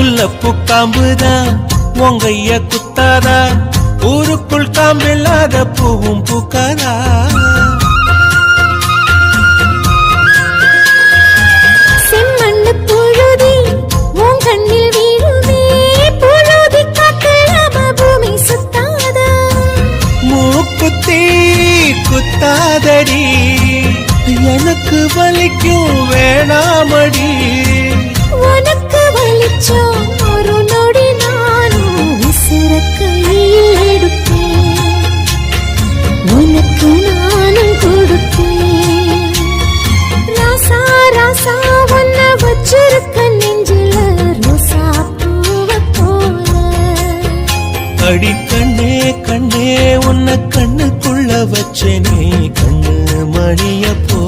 முல்லப்பூ காம்புதான் உங்கைய குத்தாதா? ஊருக்குள் காம்பில்லாத பூவும் பூக்காதா? மூக்குத்தி குத்தாதடி எனக்கு வலிக்கும் வேணாமடி. வலிச்சோம் ஒரு நொடி நானும் விசிற கையில் எடுப்பேன் உனக்கு நானும் கொடுப்பேன் ராசா ராசா ஒன்ன வச்சிருக்க நெஞ்சில ரோசா பூவ போல. அடி கண்ணே உன்னை கண்ணுக்குள்ள வச்சேனே கண்ணு மணிய போ